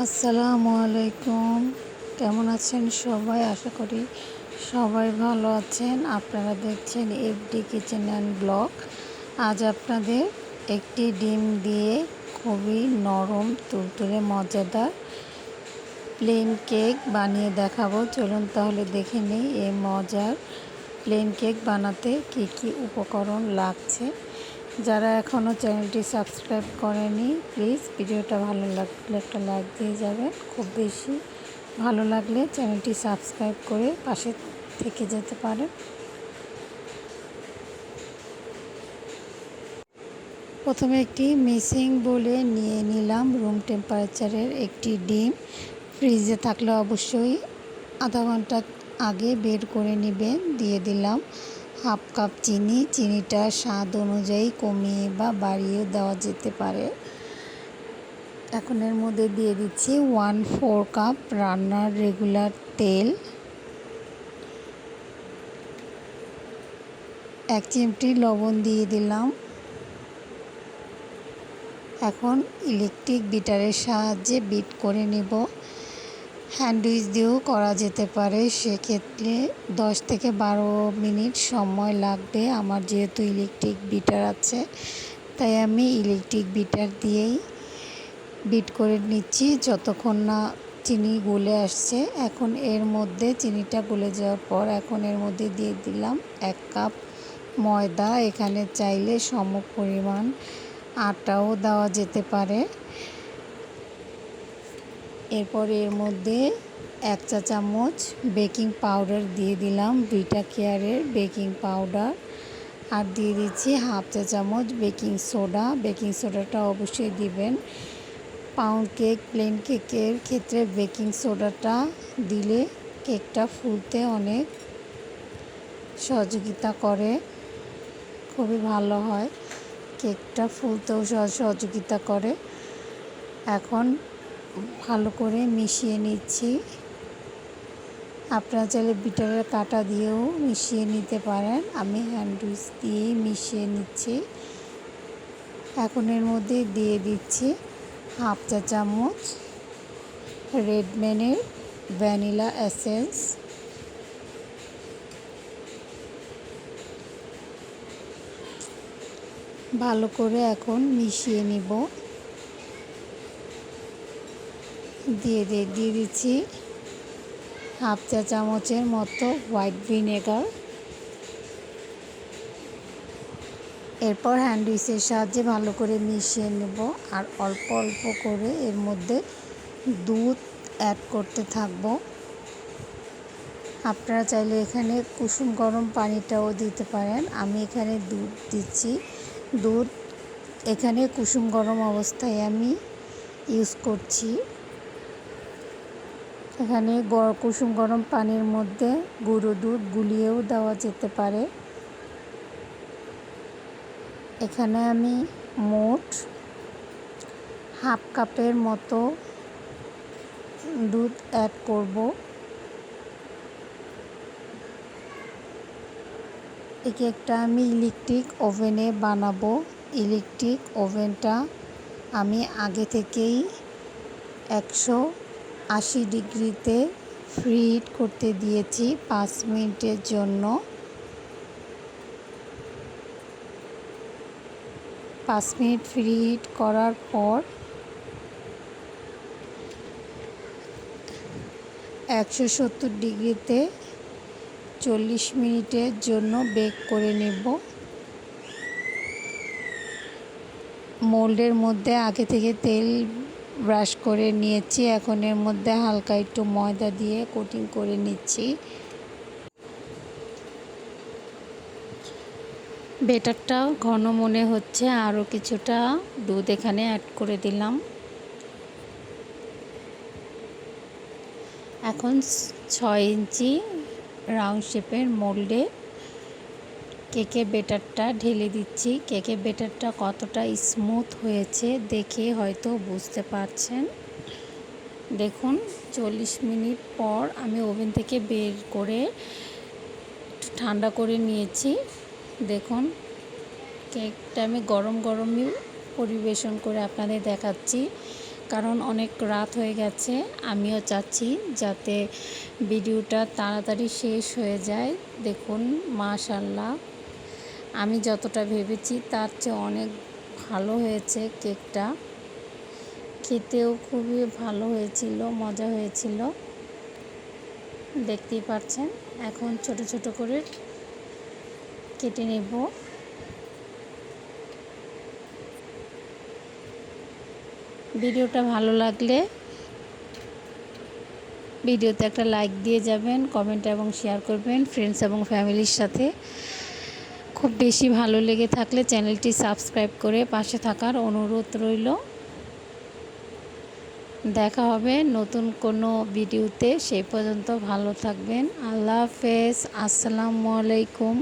আসসালামু আলাইকুম। কেমন আছেন সবাই? আশা করি সবাই ভালো আছেন। আপনারা দেখছেন এফডি কিচেন অ্যান্ড ব্লগ। আজ আপনাদের একটি ডিম দিয়ে খুবই নরম তুলতুলে মজাদার প্লেন কেক বানিয়ে দেখাবো। চলুন তাহলে দেখে নিই এই মজার প্লেন কেক বানাতে কি কি উপকরণ লাগছে। যারা এখনও চ্যানেলটি সাবস্ক্রাইব করেনি, প্লিজ ভিডিওটা ভালো লাগলে একটা লাইক দিয়ে যাবেন। খুব বেশি ভালো লাগলে চ্যানেলটি সাবস্ক্রাইব করে পাশে থেকে যেতে পারেন। প্রথমে একটি মিসিং বলে নিয়ে নিলাম রুম টেম্পারেচারের একটি ডিম। ফ্রিজে থাকলে অবশ্যই আধা ঘণ্টা আগে বের করে নেবেন, দিয়ে দিলাম। হাফ কাপ চিনি, চিনিটা স্বাদ অনুযায়ী কমিয়ে বা বাড়িয়ে দেওয়া যেতে পারে। এখন এর মধ্যে দিয়ে দিচ্ছি ওয়ান ফোর কাপ রান্নার রেগুলার তেল। এক চিমটি লবণ দিয়ে দিলাম। এখন ইলেকট্রিক বিটারের সাহায্যে বিট করে নেব। হ্যান্ডউইচ দিয়েও করা যেতে পারে। সেক্ষেত্রে দশ থেকে বারো মিনিট সময় লাগবে। আমার যেহেতু ইলেকট্রিক বিটার আছে, তাই আমি ইলেকট্রিক বিটার দিয়েই বিট করে নিচ্ছি। যতক্ষণ না চিনি গলে আসছে, এখন এর মধ্যে চিনিটা গলে যাওয়ার পর এখন এর মধ্যে দিয়ে দিলাম এক কাপ ময়দা। এখানে চাইলে সম পরিমাণ আটাও দেওয়া যেতে পারে। এরপর এর মধ্যে এক চা চামচ বেকিং পাউডার দিয়ে দিলাম ভিটা কেয়ারের বেকিং পাউডার। আর দিয়ে দিচ্ছি হাফ চা চামচ বেকিং সোডা। বেকিং সোডাটা অবশ্যই দিবেন। পাউন্ড কেক, প্লেন কেকের ক্ষেত্রে বেকিং সোডাটা দিলে কেকটা ফুলতে অনেক সহযোগিতা করে। খুবই ভালো হয়। কেকটা ফুলতেও সহযোগিতা করে। এখন ভালো করে মিশিয়ে নিচ্ছি। আপনারা চাইলে বিটারের কাটা দিয়েও মিশিয়ে নিতে পারেন। আমি হ্যান্ডউইচ দিয়েই মিশিয়ে নিচ্ছি। এখন এর মধ্যে দিয়ে দিচ্ছি হাফ চা চামচ রেডম্যানের ভ্যানিলা এসেন্স ভালো করে এখন মিশিয়ে নিব। দিয়ে দিয়ে দিয়ে দিচ্ছি হাফ চা চামচের মতো হোয়াইট ভিনেগার। এরপর হ্যান্ড হ্যান্ডউইচের সাহায্যে ভালো করে মিশিয়ে নেব আর অল্প অল্প করে এর মধ্যে দুধ অ্যাড করতে থাকব। আপনারা চাইলে এখানে কুসুম গরম পানিটাও দিতে পারেন। আমি এখানে দুধ দিচ্ছি। দুধ এখানে কুসুম গরম অবস্থায় আমি ইউজ করছি। এখানে কুসুম গরম পানির মধ্যে গুঁড়ো দুধ গুলিয়েও দেওয়া যেতে পারে। এখানে আমি মোট হাফ কাপের মতো দুধ অ্যাড করব। এই একটা আমি ইলেকট্রিক ওভেনে বানাবো। ইলেকট্রিক ওভেনটা আমি আগে থেকেই একশো আশি ডিগ্রিতে ফ্রি করতে দিয়েছি পাঁচ মিনিটের জন্য। পাঁচ মিনিট ফ্রি হিট করার পর একশো সত্তর ডিগ্রিতে চল্লিশ মিনিটের জন্য বেক করে নেব। মোল্ডের মধ্যে আগে থেকে তেল ব্রাশ করে নিয়েছি। এখন এর মধ্যে হালকা একটু ময়দা দিয়ে কোটিং করে নিচ্ছি। বেটারটা ঘন মনে হচ্ছে আরও কিছুটা দুধ এখানে অ্যাড করে দিলাম। এখন ছয় ইঞ্চি রাউন্ড শেপের মোল্ডে কেকের বেটারটা ঢেলে দিচ্ছি। কেকের বেটারটা কতটা স্মুথ হয়েছে দেখে হয়তো বুঝতে পারছেন। দেখুন, চল্লিশ মিনিট পর আমি ওভেন থেকে বের করে ঠান্ডা করে নিয়েছি। দেখুন, কেকটা আমি গরম গরমই পরিবেশন করে আপনাদের দেখাচ্ছি। কারণ অনেক রাত হয়ে গেছে, আমিও চাচ্ছি যাতে ভিডিওটা তাড়াতাড়ি শেষ হয়ে যায়। দেখুন মাশাল্লাহ আমি যতটা ভেবেছি, তার চেয়ে অনেক ভালো হয়েছে কেকটা। খেতেও খুবই ভালো হয়েছিল, মজা হয়েছিল। দেখতেই পাচ্ছেন, এখন ছোট ছোট করে কেটে নেব। ভিডিওটা ভালো লাগলে ভিডিওতে একটা লাইক দিয়ে যাবেন, কমেন্ট এবং শেয়ার করবেন ফ্রেন্ডস এবং ফ্যামিলির সাথে। খুব বেশি ভালো লেগে থাকলে চ্যানেলটি সাবস্ক্রাইব করে পাশে থাকার অনুরোধ রইল। দেখা হবে নতুন কোনো ভিডিওতে সেই পর্যন্ত ভালো থাকবেন। আল্লাহ হাফেজ। আসসালামু আলাইকুম।